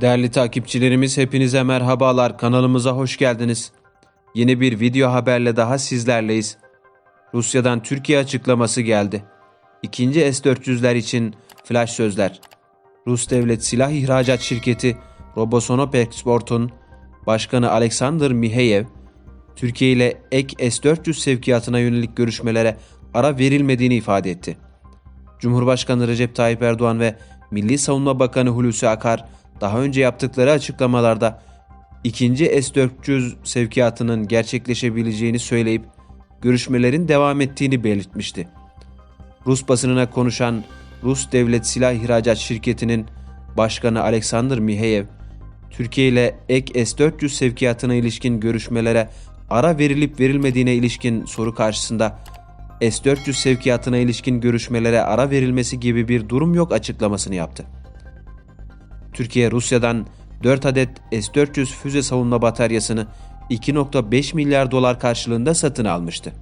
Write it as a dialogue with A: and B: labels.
A: Değerli takipçilerimiz hepinize merhabalar. Kanalımıza hoş geldiniz. Yeni bir video haberle daha sizlerleyiz. Rusya'dan Türkiye açıklaması geldi. İkinci S-400'ler için flash sözler. Rus Devlet Silah İhracat Şirketi Robosonop Export'un başkanı Alexander Miheyev, Türkiye ile ek S-400 sevkiyatına yönelik görüşmelere ara verilmediğini ifade etti. Cumhurbaşkanı Recep Tayyip Erdoğan ve Milli Savunma Bakanı Hulusi Akar daha önce yaptıkları açıklamalarda ikinci S-400 sevkiyatının gerçekleşebileceğini söyleyip görüşmelerin devam ettiğini belirtmişti. Rus basınına konuşan Rus Devlet Silah İhracat Şirketi'nin başkanı Alexander Miheyev, Türkiye ile ek S-400 sevkiyatına ilişkin görüşmelere ara verilip verilmediğine ilişkin soru karşısında S-400 sevkiyatına ilişkin görüşmelere ara verilmesi gibi bir durum yok açıklamasını yaptı. Türkiye Rusya'dan 4 adet S-400 füze savunma bataryasını 2.5 milyar dolar karşılığında satın almıştı.